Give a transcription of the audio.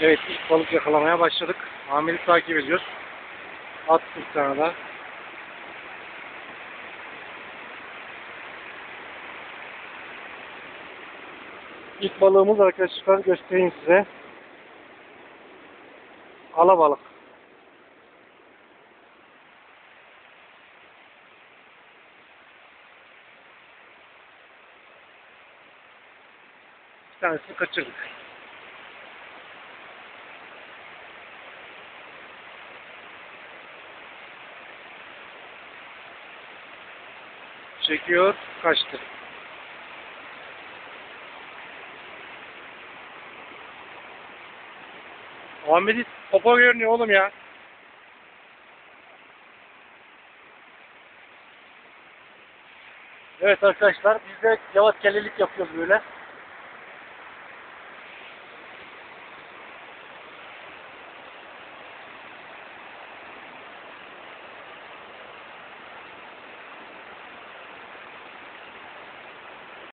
Evet ilk balık yakalamaya başladık. Amir'i takip ediyoruz. Attık bir tane daha. İlk balığımız arkadaşlar göstereyim size. Alabalık. Bir tanesini kaçırdık. Çekiyor, kaçtı. Ahmet'i topa görünüyor oğlum ya. Evet arkadaşlar biz de yavat kellelik yapıyoruz böyle.